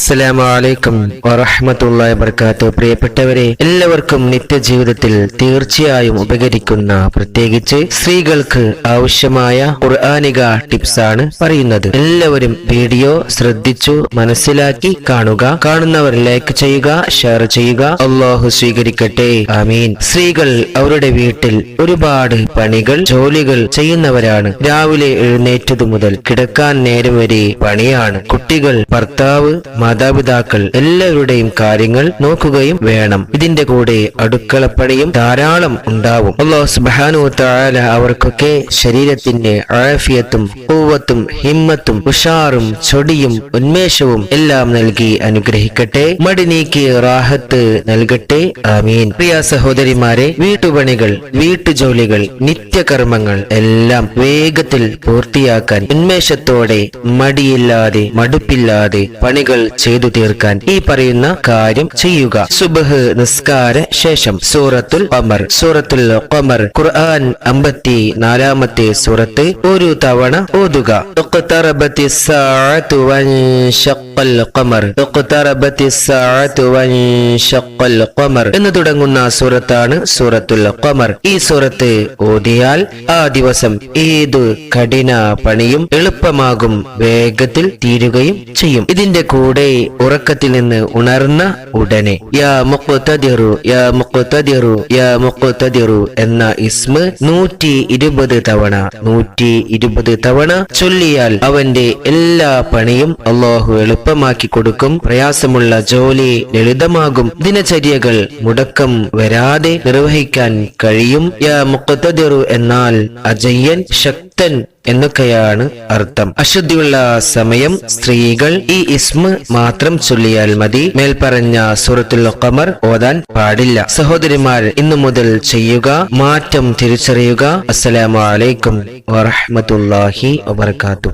അസ്സലാമു അലൈക്കും വറഹ്മത്തുള്ളാഹി വബർക്കാത്തു പ്രിയപ്പെട്ടവരെ എല്ലാവർക്കും നിത്യജീവിതത്തിൽ തീർച്ചയായും ഉപകരിക്കുന്ന പ്രത്യേകിച്ച് സ്ത്രീകൾക്ക് ആവശ്യമായ ഖുർആാനിക ടിപ്സ് ആണ് പറയുന്നത്. എല്ലാവരും വീഡിയോ ശ്രദ്ധിച്ചു മനസ്സിലാക്കി കാണുക. കാണുന്നവർ ലൈക്ക് ചെയ്യുക ഷെയർ ചെയ്യുക. അള്ളാഹു സ്വീകരിക്കട്ടെ. ആമീൻ. സ്ത്രീകൾ അവരുടെ വീട്ടിൽ ഒരുപാട് പണികൾ ജോലികൾ ചെയ്യുന്നവരാണ്. രാവിലെ എഴുന്നേറ്റതു മുതൽ കിടക്കാൻ നേരം വരെ പണിയാണ്. കുട്ടികൾ ഭർത്താവ് മാതാപിതാക്കൾ എല്ലാവരുടെയും കാര്യങ്ങൾ നോക്കുകയും വേണം. ഇതിന്റെ കൂടെ അടുക്കളപ്പണിയും ധാരാളം ഉണ്ടാവും. അള്ളാഹു സുബാനു താല അവർക്കൊക്കെ ശരീരത്തിന്റെ ആഫിയത്തും പൂവത്തും ഹിമ്മത്തും ഉഷാറും ചൊടിയും ഉന്മേഷവും എല്ലാം നൽകി അനുഗ്രഹിക്കട്ടെ. മടി നീക്കി റാഹത്ത് നൽകട്ടെ. ആമീൻ. പ്രിയ സഹോദരിമാരെ വീട്ടുപണികൾ വീട്ടുജോലികൾ നിത്യകർമ്മങ്ങൾ എല്ലാം വേഗത്തിൽ പൂർത്തിയാക്കാൻ ഉന്മേഷത്തോടെ മടിയില്ലാതെ മടുപ്പില്ലാതെ പണികൾ ചെയ്തു തീർക്കാൻ ഈ പറയുന്ന കാര്യം ചെയ്യുക. സുബഹ് നിസ്കാര ശേഷം സൂറത്തുൽ അമർ സൂറത്തുൽ ഖമർ ഖുർആൻ അമ്പത്തി നാലാമത്തെ സൂറത്ത് ഒരു തവണ ഓതുക. എന്ന് തുടങ്ങുന്ന സൂറത്താണ് സൂറത്തുൽ ഖമർ. ഈ സൂറത്ത് ഓതിയാൽ ആ ദിവസം ഏതു കഠിന പണിയും എളുപ്പമാകും. വേഗത്തിൽ തീരുകയും ചെയ്യും. ഇതിന്റെ കൂടെ ഉറക്കത്തിൽ നിന്ന് ഉണർന്ന ഉടനെ യാ മുക്കുത്തതിറു യാ മുക്കുത്തതിറു യാ മുക്കുത്തതിറു എന്ന ഇസ്മ നൂറ്റി ഇരുപത് തവണ നൂറ്റി ഇരുപത് തവണ ചൊല്ലിയാൽ അവന്റെ എല്ലാ പണിയും അള്ളാഹു എളുപ്പമാക്കി കൊടുക്കും. പ്രയാസമുള്ള ജോലി ലളിതമാകും. ദിനചര്യകൾ മുടക്കം വരാതെ നിർവഹിക്കാൻ കഴിയും. യാ മുക്കുത്തതിറു എന്നാൽ അജയ്യൻ ശക്തൻ എന്നൊക്കെയാണ് അർത്ഥം. അശുദ്ധിയുള്ള സമയം സ്ത്രീകൾ ഈ ഇസ്മ മാത്രം ചൊല്ലിയാൽ മതി. മേൽപ്പറഞ്ഞ സൂറത്തുൽ ഖമർ ഓതാൻ പാടില്ല. സഹോദരിമാർ ഇന്നു മുതൽ ചെയ്യുക മാറ്റം തിരിച്ചറിയുക. അസ്സലാമലൈക്കും അലൈക്കും വറഹ്മത്തുള്ളാഹി വബർക്കാത്തു